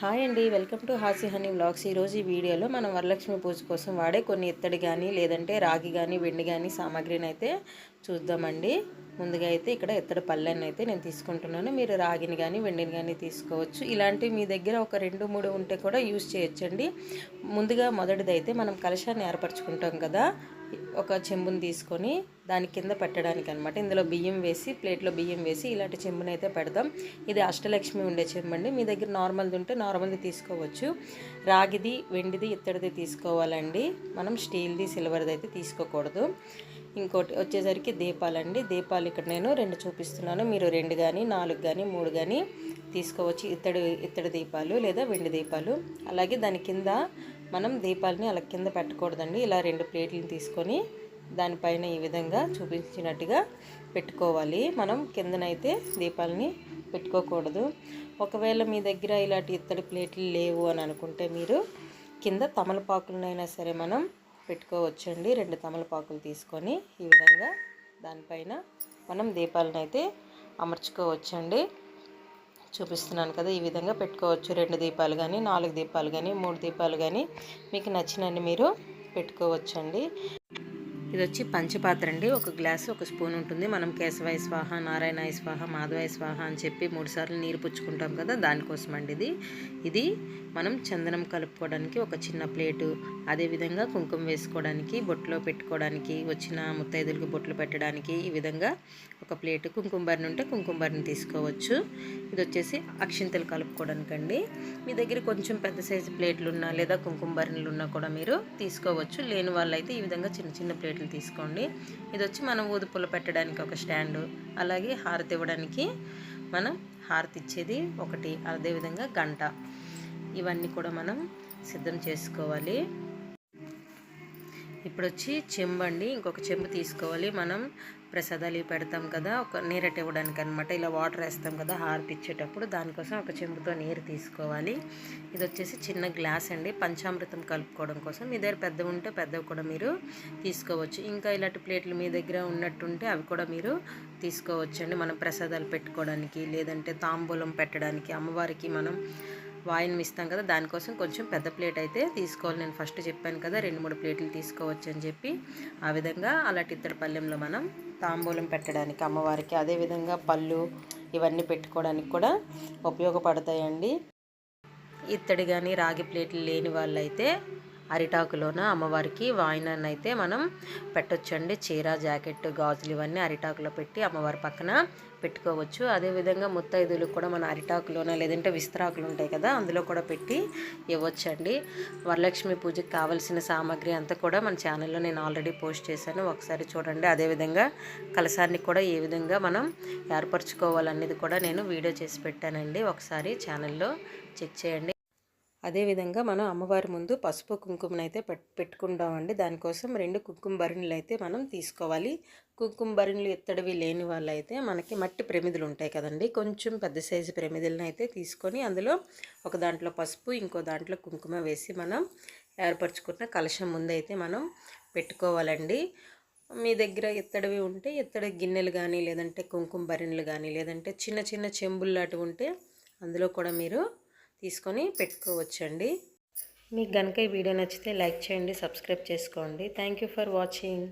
Hi అండి welcome to Hasi honey vlogs ఈరోజు ఈ వీడియోలో మనం వరలక్ష్మి పూజ కోసం వాడే కొన్ని ఇత్తడి కానీ లేదంటే రాగి కానీ వెండి కానీ సామాగ్రిని అయితే చూద్దామండి. ముందుగా అయితే ఇక్కడ ఇత్తడి పళ్ళెని అయితే నేను తీసుకుంటున్నాను. మీరు రాగిని కానీ వెండిని కానీ తీసుకోవచ్చు. ఇలాంటివి మీ దగ్గర ఒక రెండు మూడు ఉంటే కూడా యూస్ చేయొచ్చండి. ముందుగా మొదటిది అయితే మనం కలశాన్ని ఏర్పరచుకుంటాం కదా ఒక చెంబుని తీసుకొని దాని కింద పెట్టడానికి అనమాట ఇందులో బియ్యం వేసి ప్లేట్లో బియ్యం వేసి ఇలాంటి చెంబుని అయితే పెడదాం ఇది అష్టలక్ష్మి ఉండే చెంబు అండి. మీ దగ్గర నార్మల్ది ఉంటే నార్మల్ది తీసుకోవచ్చు. రాగిది వెండిది ఇత్తడిది తీసుకోవాలండి. మనం స్టీల్ది సిల్వర్ది అయితే తీసుకోకూడదు. ఇంకోటి వచ్చేసరికి దీపాలండి. దీపాలు ఇక్కడ నేను రెండు చూపిస్తున్నాను. మీరు రెండు కానీ నాలుగు కానీ మూడు కానీ తీసుకోవచ్చు. ఇత్తడి ఇత్తడి దీపాలు లేదా వెండి దీపాలు. అలాగే దాని కింద మనం దీపాలని అలా కింద పెట్టకూడదండి. ఇలా రెండు ప్లేట్లను తీసుకొని దానిపైన ఈ విధంగా చూపించినట్టుగా పెట్టుకోవాలి. మనం కిందనైతే దీపాలని పెట్టుకోకూడదు. ఒకవేళ మీ దగ్గర ఇలాంటి ఇత్తడి ప్లేట్లు లేవు అని అనుకుంటే మీరు కింద తమలపాకులనైనా సరే మనం పెట్టుకోవచ్చండి. రెండు తమలపాకులు తీసుకొని ఈ విధంగా దానిపైన మనం దీపాలను అయితే అమర్చుకోవచ్చండి. చూపిస్తున్నాను కదా ఈ విధంగా పెట్టుకోవచ్చు. రెండు దీపాలు కానీ నాలుగు దీపాలు కానీ మూడు దీపాలు కానీ మీకు నచ్చినన్ని మీరు పెట్టుకోవచ్చండి. ఇది వచ్చి పంచపాత్ర అండి. ఒక గ్లాసు ఒక స్పూన్ ఉంటుంది. మనం కేశవాయ స్వాహ నారాయణాయ స్వాహ మాధవాయ స్వాహ అని చెప్పి మూడు సార్లు నీరు పుచ్చుకుంటాం కదా దానికోసం అండి ఇది. ఇది మనం చందనం కలుపుకోవడానికి ఒక చిన్న ప్లేటు అదేవిధంగా కుంకుమ వేసుకోవడానికి బొట్లో పెట్టుకోవడానికి వచ్చిన ముత్తైదులకు బొట్లు పెట్టడానికి ఈ విధంగా ఒక ప్లేటు కుంకుమబర్ని ఉంటే కుంకుమబర్ని తీసుకోవచ్చు. ఇది వచ్చేసి అక్షింతలు కలుపుకోవడానికి అండి మీ దగ్గర కొంచెం పెద్ద సైజు ప్లేట్లు ఉన్నా లేదా కుంకుమ ఉన్నా కూడా మీరు తీసుకోవచ్చు. లేని వాళ్ళైతే ఈ విధంగా చిన్న చిన్న ప్లేట్లు తీసుకోండి. ఇది వచ్చి మనం ఊదుపులు పెట్టడానికి ఒక స్టాండు అలాగే హారతి ఇవ్వడానికి మనం హారతి ఇచ్చేది ఒకటి అదేవిధంగా గంట. ఇవన్నీ కూడా మనం సిద్ధం చేసుకోవాలి. ఇప్పుడు వచ్చి చెంబు అండి ఇంకొక చెంబు తీసుకోవాలి. మనం ప్రసాదాలు పెడతాం కదా ఒక నీరట్ ఇవ్వడానికి అనమాట ఇలా వాటర్ వేస్తాం కదా హారతి ఇచ్చేటప్పుడు దానికోసం ఒక చెంబుతో నీరు తీసుకోవాలి. ఇది వచ్చేసి చిన్న గ్లాస్ అండి. పంచామృతం కలుపుకోవడం కోసం. మీ దగ్గర పెద్ద ఉంటే పెద్దవి కూడా మీరు తీసుకోవచ్చు. ఇంకా ఇలాంటి ప్లేట్లు మీ దగ్గర ఉన్నట్టుంటే అవి కూడా మీరు తీసుకోవచ్చండి. మనం ప్రసాదాలు పెట్టుకోవడానికి లేదంటే తాంబూలం పెట్టడానికి అమ్మవారికి మనం వాయిన్ ఇస్తాం కదా దానికోసం కొంచెం పెద్ద ప్లేట్ అయితే తీసుకోవాలి. నేను ఫస్ట్ చెప్పాను కదా రెండు మూడు ప్లేట్లు తీసుకోవచ్చు అని చెప్పి. ఆ విధంగా అలాంటి ఇత్తడి పళ్ళెంలో మనం తాంబూలం పెట్టడానికి అమ్మవారికి అదేవిధంగా పళ్ళు ఇవన్నీ పెట్టుకోవడానికి కూడా ఉపయోగపడతాయండి. ఇత్తడి కానీ రాగి ప్లేట్లు లేని వాళ్ళైతే అరిటాకులోన? అమ్మవారికి వాయినాన్ని అయితే మనం పెట్టొచ్చండి. చీర జాకెట్ గాజులు ఇవన్నీ అరిటాకులో పెట్టి అమ్మవారి పక్కన పెట్టుకోవచ్చు. అదేవిధంగా ముత్తైదులు కూడా మన అరిటాకులోన లేదంటే విస్తరాకులు ఉంటాయి కదా అందులో కూడా పెట్టి ఇవ్వచ్చండి. వరలక్ష్మి పూజకి కావలసిన సామాగ్రి అంతా కూడా మన ఛానల్లో నేను ఆల్రెడీ పోస్ట్ చేశాను. ఒకసారి చూడండి. అదేవిధంగా కలసాన్ని కూడా ఏ విధంగా మనం ఏర్పరచుకోవాలనేది కూడా నేను వీడియో చేసి పెట్టానండి. ఒకసారి ఛానల్లో చెక్ చేయండి. అదేవిధంగా మనం అమ్మవారి ముందు పసుపు కుంకుమను అయితే పెట్ పెట్టుకుంటామండి. దానికోసం రెండు కుంకుమ బరిణులు అయితే మనం తీసుకోవాలి. కుంకుమ బరిణులు ఎత్తడివి లేని వాళ్ళు అయితే మనకి మట్టి ప్రమిదలు ఉంటాయి కదండి. కొంచెం పెద్ద సైజు ప్రమిదలను అయితే తీసుకొని అందులో ఒక దాంట్లో పసుపు ఇంకో దాంట్లో కుంకుమ వేసి మనం ఏర్పరచుకున్న కలశం ముందు అయితే మనం పెట్టుకోవాలండి. మీ దగ్గర ఎత్తడివి ఉంటే ఎత్తడి గిన్నెలు కానీ లేదంటే కుంకుమ బరిణులు కానీ లేదంటే చిన్న చిన్న చెంబులు లాంటివి ఉంటే అందులో కూడా మీరు తీసుకొని పెట్టుకోవచ్చండి. మీకు కనుక ఈ వీడియో నచ్చితే లైక్ చేయండి సబ్స్క్రైబ్ చేసుకోండి. Thank you for watching